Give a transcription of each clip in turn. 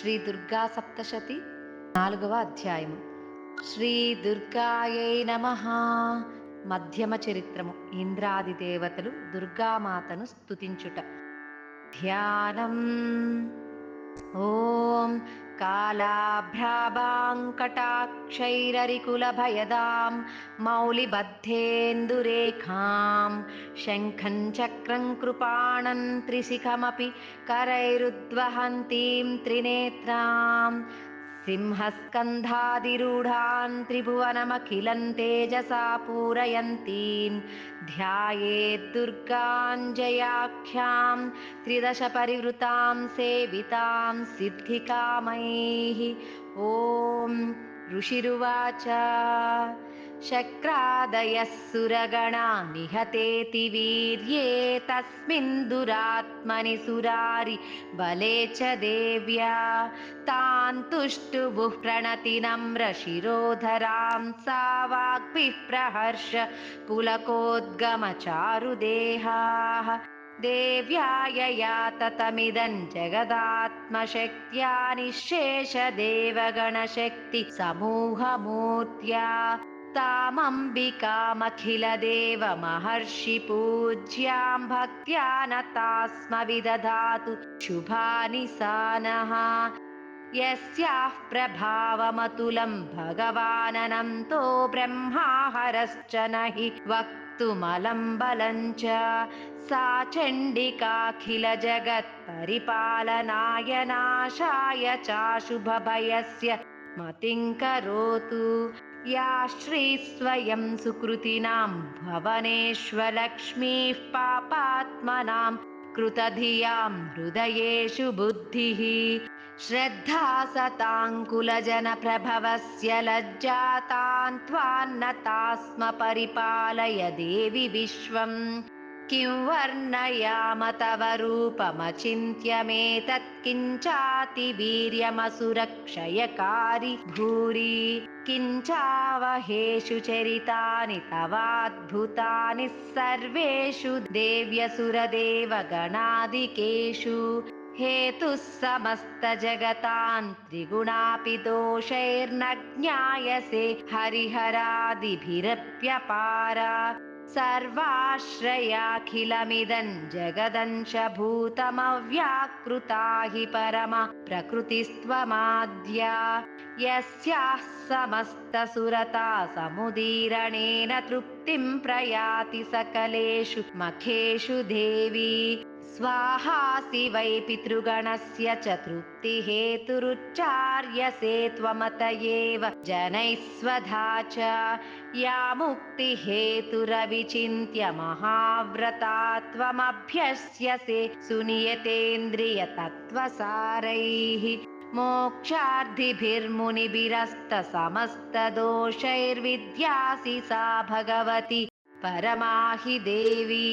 శ్రీ దుర్గా సప్తశతి నాలుగవ అధ్యాయము. శ్రీ దుర్గాయై నమ. మధ్యమ చరిత్రము. ఇంద్రాది దేవతలు దుర్గామాతను స్తుతించుట. ధ్యానం. ఓం कालाभ्राबाङ्कटाक्षैररिकुलभयदां मौलिबद्धेन्दुरेखां शङ्खं चक्रं कृपाणं त्रिशिखमपि करैरुद्वहन्तीं त्रिनेत्राम् सिंहस्कन्धादिरूढान् त्रिभुवनमखिलं तेजसा पूरयन्तीं ध्यायेद्दुर्गाञ्जयाख्यां त्रिदशपरिवृतां सेवितां सिद्धिकामैः। ॐ ऋषिरुवाच शक्रादयः सुरगणा निहतेति वीर्ये तस्मिन् दुरात्मनि सुरारि बले च देव्या। तान् तुष्टुभुः प्रणति नम्रशिरोधरां सा वाग्भिः प्रहर्ष पुलकोद्गमचारुदेहाः। देव्यायया ततमिदं जगदात्मशक्त्या निःशेषदेवगणशक्ति समूहमूर्त्या तामम्बिकामखिलदेवमहर्षिपूज्यां भक्त्या नता स्म विदधातु शुभानि सा नः यस्याः प्रभावमतुलं भगवाननन्तो ब्रह्माहरश्च न हि वक्तुमलं बलं च। सा चण्डिकाखिलजगत्परिपालनाय नाशाय चाशुभभयस्य मतिं करोतु या श्रीस्वयं सुकृतिनां भवनेष्वलक्ष्मीः पापात्मनां कृतधियां हृदयेषु बुद्धिः। श्रद्धा सताङ्कुलजनप्रभवस्य लज्जातान् त्वान्नता स्म परिपालय देवि विश्वम् किं वर्णयाम तव रूपमचिन्त्यमेतत् किञ्चातिवीर्यमसुरक्षयकारि भूरि। किञ्चावहेषु चरितानि तवाद्भुतानि सर्वेषु देव्यसुरदेवगणादिकेषु। हेतुः समस्तजगतान् त्रिगुणापि दोषैर्न ज्ञायसे हरिहरादिभिरप्यपारा सर्वाश्रयाखिलमिदं जगदंशभूतमव्याकृता हि परमा प्रकृतिस्त्वमाद्या। यस्याः समस्तसुरता समुदीरणेन तृप्तिं प्रयाति सकलेषु मखेषु देवी स्वाहासि वै पितृगणस्य च तृप्तिहेतुरुच्चार्यसे त्वमत एव जनैः स्वधा च या मुक्तिहेतुरविचिन्त्य महाव्रता त्वमभ्यस्यसे सुनियतेन्द्रियतत्त्वसारैः मोक्षार्थिभिर्मुनिभिरस्तसमस्तदोषैर्विद्यासि सा भगवति परमा हि देवी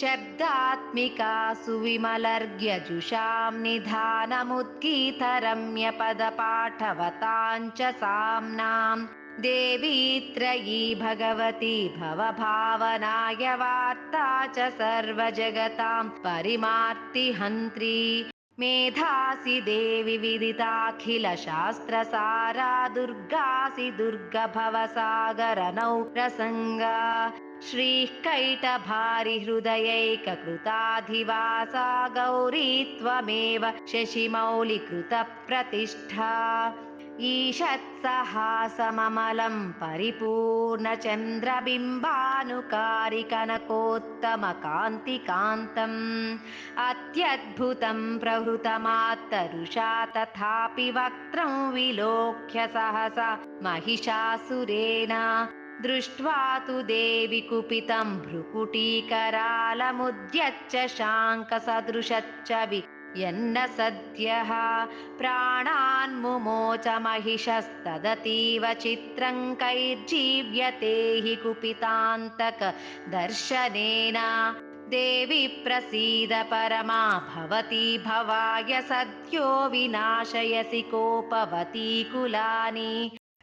शब्दात्मिका सुविमलर्घ्यजुषां निधानमुद्गीतरम्यपदपाठवतां च साम्नां। देवी त्रयी भगवती भवभावनाय वार्ता च सर्वजगतां परिमार्तिहन्त्री मेधासि देवि विदिताखिलशास्त्रसारा दुर्गासि दुर्गभवसागरनौ प्रसङ्गा। श्रीः कैटभारिहृदयैककृताधिवासा गौरी त्वमेव शशिमौलिकृतप्रतिष्ठा ईषत्सहासममलं परिपूर्णचन्द्रबिम्बानुकारि कनकोत्तमकान्तिकान्तम् अत्यद्भुतं प्रहृतमात्तरुषा तथापि वक्त्रं विलोक्य सहसा महिषासुरेण दृष्ट्वा तु देवि कुपितं भ्रुकुटीकरालमुद्यच्च शाङ्कसदृशच्च वि यन्न सद्यः प्राणान्मुमोच महिषस्तदतीव चित्रं कैर्जीव्यते हि कुपितान्तक दर्शनेन देवि प्रसीद परमा भवती भवाय सद्यो विनाशयसि कोपवती कुलानि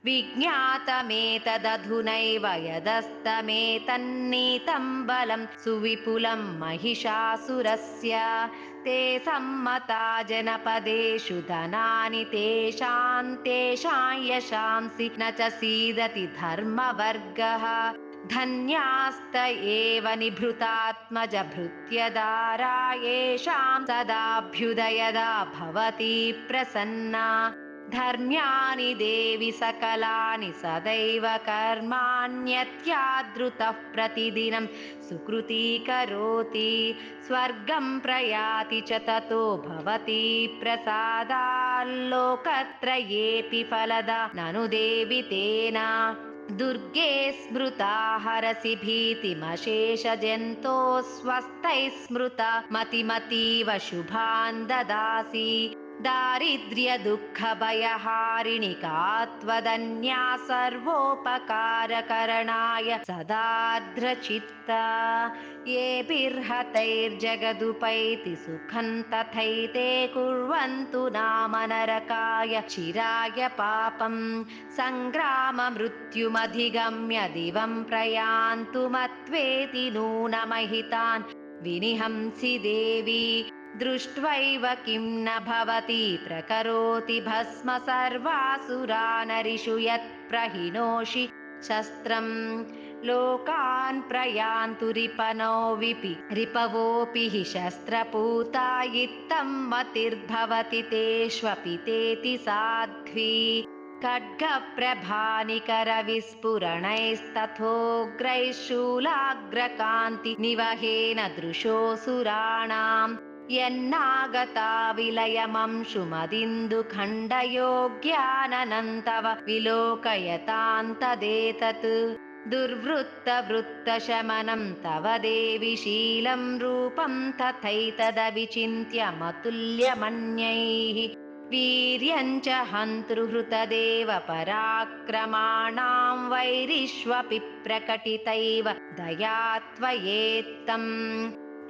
विज्ञातमेतदधुनैव यदस्तमेतन्नीतं बलं सुविपुलं महिषासुरस्य ते सम्मता जनपदेषु धनानि तेषां तेषां यशांसि न च सीदति धर्मवर्गः। धन्यास्त एव निभृतात्मजभृत्यदारा येषां सदाभ्युदयदा भवती प्रसन्ना धर्म्यानि देवि सकलानि सदैव कर्माण्यत्यादृतः प्रतिदिनं सुकृतीकरोति स्वर्गं प्रयाति च ततो भवति प्रसादाल्लोकत्रयेऽपि फलदा। ननु देवि तेन दुर्गे स्मृता हरसि भीतिमशेषजन्तो स्वस्थैः स्मृता मतिमतीव शुभान् ददासि दारिद्र्यदुःखभयहारिणिका त्वदन्या सर्वोपकारकरणाय सदार्द्रचित्ता। येभिर्हतैर्जगदुपैति सुखं तथैते कुर्वन्तु नाम नरकाय चिराय पापं सङ्ग्राममृत्युमधिगम्य दिवं प्रयान्तु मत्वेति नूनमहितान्। विनिहंसि देवी दृष्ट्वैव किं न भवति? प्रकरोति भस्म सर्वासुरानरिषु यत्प्रहिणोषि शस्त्रं। लोकान् प्रयान्तु रिपनो विपि रिपवोऽपि हि शस्त्रपूता इत्थं मतिर्भवति तेष्वपि तेति साध्वी। खड्गप्रभानिकरविस्फुरणैस्तथोग्रैः शूलाग्रकान्ति निवहेन दृशोऽसुराणाम् यन्नागता विलयमंशुमदिन्दुखण्डयोग्याननन्तव विलोकयतान्तदेतत् दुर्वृत्तवृत्तशमनं तव देवि शीलं रूपं तथैतदविचिन्त्यमतुल्यमन्यैः वीर्यञ्च हन्तृहृतदेव पराक्रमाणां वैरिष्वपि प्रकटितैव दया त्वयेत्तम्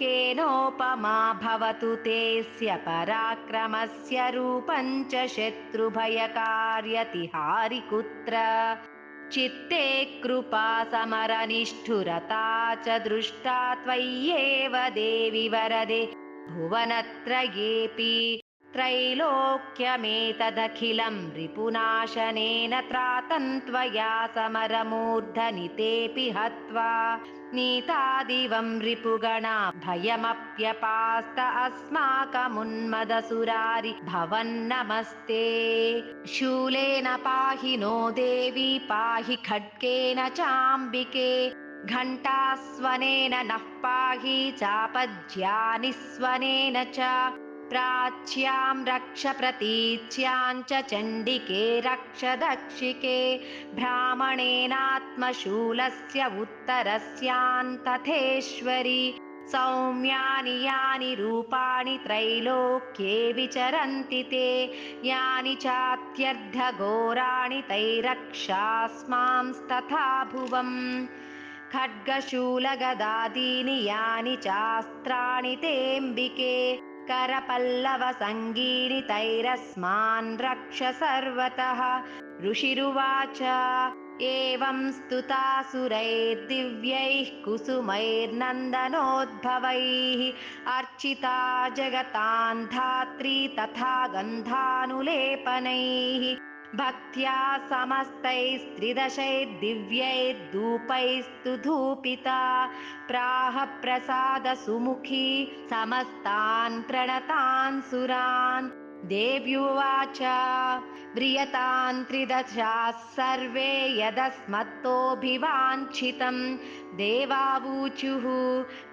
केनोपमा भवतु तेऽस्य पराक्रमस्य रूपं च शत्रुभयकार्यतिहारिकुत्र। चित्ते कृपा समरनिष्ठुरता च दृष्टा त्वय्येव देवि वरदे। भुवनत्रयेऽपि त्रैलोक्यमेतदखिलं रिपुनाशनेन त्रातन्त्वया समरमूर्धनितेऽपि हत्वा नीतादिवं रिपुगणा भयमप्यपास्त अस्माकमुन्मदसुरारि भवन्नमस्ते। शूलेन पाहि नो देवी पाहि खड्गेन चाम्बिके घण्टास्वनेन नः पाहि चापज्यानिस्वनेन च प्राच्यां रक्ष प्रतीच्यां च चण्डिके रक्ष दक्षिके। भ्रामणेनात्मशूलस्य उत्तरस्यान् तथेश्वरि। सौम्यानि यानि रूपाणि त्रैलोक्ये विचरन्ति ते। यानि चात्यर्धघोराणि तैरक्षास्मांस्तथा भुवम् खड्गशूलगदादीनि यानि चास्त्राणि तेऽम्बिके करपल्लवसङ्गीनि तैरस्मान् रक्ष सर्वतः ऋषिरुवाच एवं स्तुतासुरैर्दिव्यैः कुसुमैर्नन्दनोद्भवैः। अर्चिता जगतां धात्री तथा गन्धानुलेपनैः भक्त्या समस्तैस्त्रिदशैर्दिव्यैर्धूपैस्तु धूपिता। प्राह प्रसादसुमुखी समस्तान् प्रणतान् सुरान्। देव्युवाच व्रियतान् त्रिदशाः सर्वे यदस्मत्तोऽभिवाञ्छितं। देवावूचुः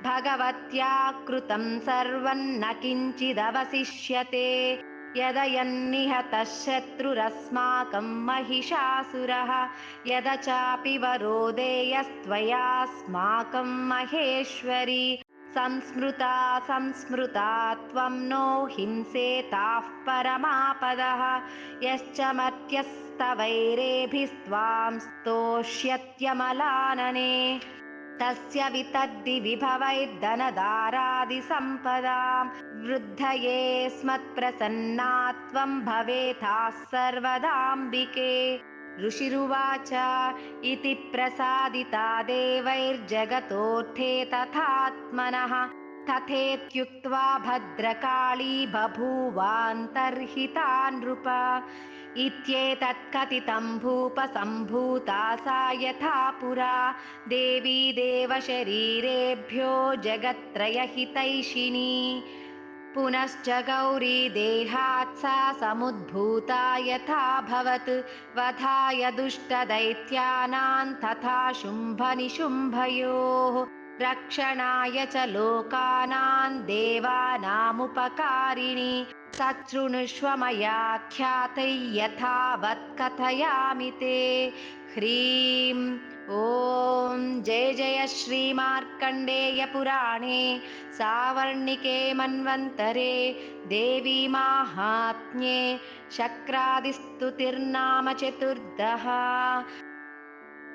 भगवत्या कृतं सर्वन्न किञ्चिदवशिष्यते यदयन्निहतः शत्रुरस्माकं महिषासुरः यद चापि वरोदेयस्त्वयास्माकं महेश्वरी। संस्मृता संस्मृता त्वं नो हिंसेताः परमापदः। यश्च मर्त्यस्तवैरेभिस्त्वां स्तोष्यत्यमलानने तस्य वितद्दि विभवैर्धनदारादिसम्पदां वृद्धये स्मत्प्रसन्ना त्वं भवेथाः सर्वदाम्बिके। ऋषिरुवाच इति प्रसादिता देवैर्जगतोऽर्थे तथात्मनः तथेत्युक्त्वा भद्रकाली बभूवान्तर्हिता नृप इत्येतत्कथितं भूपसम्भूता सा यथा पुरा। देवी देवशरीरेभ्यो जगत्त्रयहितैषिणी। पुनश्च गौरी देहात् सा समुद्भूता यथाभवत् वधाय दुष्टदैत्यानां तथा शुम्भनिशुम्भयोः रक्षणाय च लोकानां देवानामुपकारिणि। सशृणुष्व मयाख्यातै यथावत् कथयामि ते। ह्रीं ॐ जय जय श्रीमार्कण्डेयपुराणे सावर्णिके मन्वन्तरे देवी माहात्म्ये शक्रादिस्तुतिर्नाम चतुर्दः